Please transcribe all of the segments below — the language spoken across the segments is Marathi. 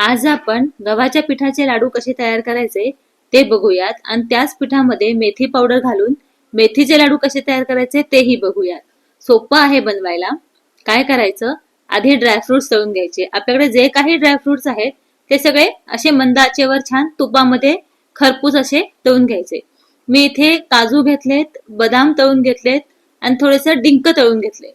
आज आपण गव्हाच्या पिठाचे लाडू कसे तयार करायचे ते बघूयात. आणि त्याच पिठामध्ये मेथी पावडर घालून मेथीचे लाडू कसे तयार करायचे तेही बघूयात. सोपं आहे बनवायला. काय करायचं? आधी ड्रायफ्रुट्स तळून घ्यायचे. आपल्याकडे जे काही ड्रायफ्रुट्स आहेत ते सगळे असे मंद आचेवर छान तुपामध्ये खरपूस असे तळून घ्यायचे. मी इथे काजू घेतलेत बदाम तळून घेतलेत आणि थोडेसं डिंक तळून घेतले.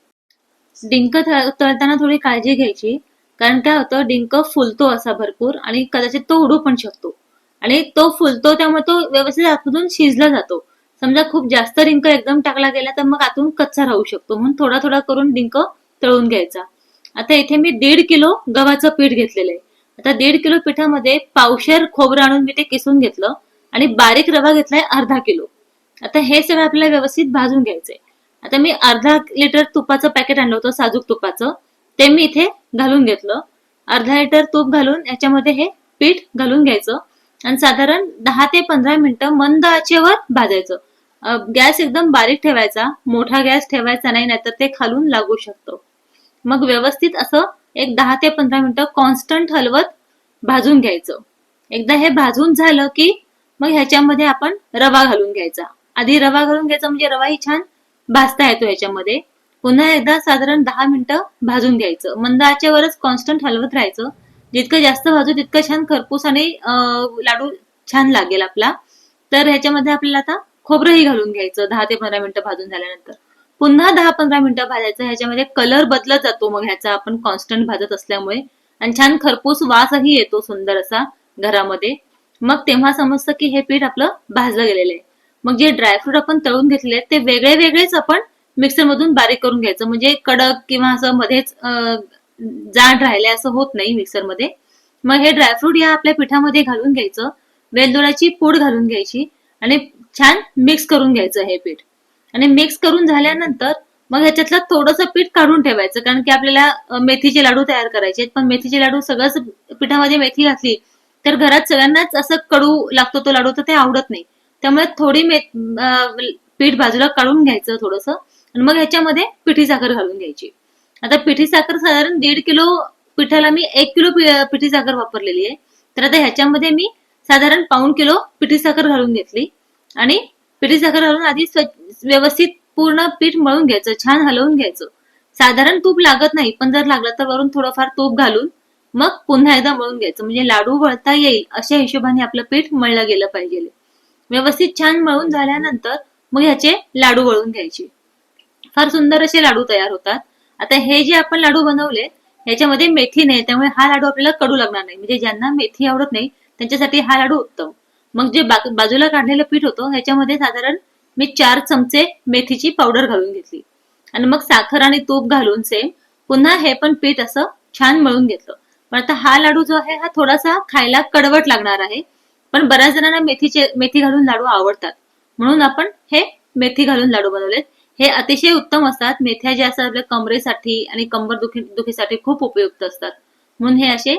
डिंक तळताना थोडी काळजी घ्यायची. कारण काय होतं डिंक फुलतो असा भरपूर आणि कदाचित तो उडू पण शकतो. आणि तो फुलतो त्यामुळे तो व्यवस्थित आतमधून शिजला जातो. समजा खूप जास्त डिंक एकदम टाकला गेला तर मग आतून कच्चा राहू शकतो. म्हणून थोडा थोडा करून डिंक तळून घ्यायचा. आता इथे मी दीड किलो गव्हाचं पीठ घेतलेलं आहे. आता दीड किलो पिठामध्ये पावशेर खोबरं आणून मी ते किसून घेतलं आणि बारीक रवा घेतलाय अर्धा किलो. आता हे सगळं आपल्याला व्यवस्थित भाजून घ्यायचंय. आता मी अर्धा लिटर तुपाचं पॅकेट आणलं होतं साजूक तुपाचं. ते मी इथे घालून घेतलं. अर्धा लिटर तूप घालून याच्यामध्ये हे पीठ घालून घ्यायचं. आणि साधारण दहा ते पंधरा मिनिटं मंद आचेवर भाजायचं. गॅस एकदम बारीक ठेवायचा. मोठा गॅस ठेवायचा नाही नाहीतर ते खालून लागू शकतं. मग व्यवस्थित असं एक दहा ते पंधरा मिनिटं कॉन्स्टंट हलवत भाजून घ्यायचं. एकदा हे भाजून झालं की मग ह्याच्यामध्ये आपण रवा घालून घ्यायचा. आधी रवा घालून घ्यायचा म्हणजे रवा ही छान भाजता येतो ह्याच्यामध्ये पुन्हा एकदा साधारण दहा मिनिटं भाजून घ्यायचं. मंद आचेवरच कॉन्स्टंट हलवत राहायचं. जितकं जास्त भाजू तितकं छान खरपूस आणि लाडू छान लागेल आपला. तर ह्याच्यामध्ये आपल्याला आता खोबरंही घालून घ्यायचं दहा ते पंधरा मिनिटं भाजून झाल्यानंतर. पुन्हा दहा पंधरा मिनिटं भाजायचं ह्याच्यामध्ये कलर बदलत जातो मग ह्याचा आपण कॉन्स्टंट भाजत असल्यामुळे. आणि छान खरपूस वासही येतो सुंदर असा घरामध्ये. मग तेव्हा समजतं की हे पीठ आपलं भाजलं गेलेलं आहे. मग जे ड्रायफ्रूट आपण तळून घेतले ते वेगळे वेगळेच आपण मिक्सर मधून बारीक करून घ्यायचं. म्हणजे कडक किंवा असं मध्येच जाड राहिले असं होत नाही मिक्सरमध्ये मग हे ड्रायफ्रूट या आपल्या पिठामध्ये घालून घ्यायचं. वेलदोड्याची पूड घालून घ्यायची आणि छान मिक्स करून घ्यायचं हे पीठ. आणि मिक्स करून झाल्यानंतर मग ह्याच्यातलं थोडंसं पीठ काढून ठेवायचं. कारण की आपल्याला मेथीचे लाडू तयार करायचे आहेत. पण मेथीचे लाडू सगळंच पिठामध्ये मेथी घातली तर घरात सगळ्यांनाच असं कडू लागतो तो लाडू तर ते आवडत नाही. त्यामुळे थोडी मे पीठ बाजूला काढून घ्यायचं थोडंसं. आणि मग ह्याच्यामध्ये पिठी साखर घालून घ्यायची. आता पिठी साखर साधारण दीड किलो पिठाला मी एक किलो पिठी साखर वापरलेली आहे. तर आता ह्याच्यामध्ये मी साधारण पाऊण किलो पिठी साखर घालून घेतली. आणि पिठी साखर घालून आधी व्यवस्थित पूर्ण पीठ मळून घ्यायचं छान हलवून घ्यायचं. साधारण तूप लागत नाही पण जर लागलं तर वरून थोडंफार तूप घालून मग पुन्हा एकदा मळून घ्यायचं. म्हणजे लाडू वळता येईल अशा हिशोबाने आपलं पीठ मळलं गेलं पाहिजे. व्यवस्थित छान मळून झाल्यानंतर मग ह्याचे लाडू वळून घ्यायचे. फार सुंदर असे लाडू तयार होतात. आता हे जे आपण लाडू बनवले याच्यामध्ये मेथी नाही त्यामुळे हा लाडू आपल्याला कडू लागणार नाही. म्हणजे ज्यांना मेथी आवडत नाही त्यांच्यासाठी हा लाडू उत्तम. मग जे बाजूला काढलेलं पीठ होतं ह्याच्यामध्ये साधारण मी चार चमचे मेथीची पावडर घालून घेतली. आणि मग साखर आणि तूप घालून सेम पुन्हा हे पण पीठ असं छान मळून घेतलं. पण आता हा लाडू जो आहे हा थोडासा खायला कडवट लागणार आहे. पण बऱ्याच जणांना मेथीचे मेथी घालून लाडू आवडतात. म्हणून आपण हे मेथी घालून लाडू बनवलेत. हे अतिशय उत्तम असतात. मेथ्या ज्या असतात आपल्या कमरेसाठी आणि कंबर दुखी दुखीसाठी खूप उपयुक्त असतात. म्हणून हे असे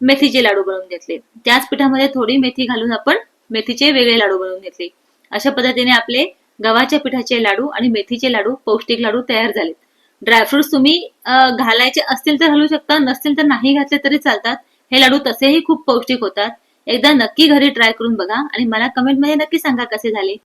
मेथीचे लाडू बनवून घेतले. त्याच पिठामध्ये थोडी मेथी घालून आपण मेथीचे वेगळे लाडू बनवून घेतले. अशा पद्धतीने आपले गव्हाच्या पिठाचे लाडू आणि मेथीचे लाडू पौष्टिक लाडू तयार झालेत. ड्रायफ्रुट्स तुम्ही घालायचे असतील तर घालू शकता नसतील तर नाही घातले तरी चालतात. हे लाडू तसेही खूप पौष्टिक होतात. एकदा नक्की घरी ट्राय करून बघा आणि मला कमेंटमध्ये नक्की सांगा कसे झाले.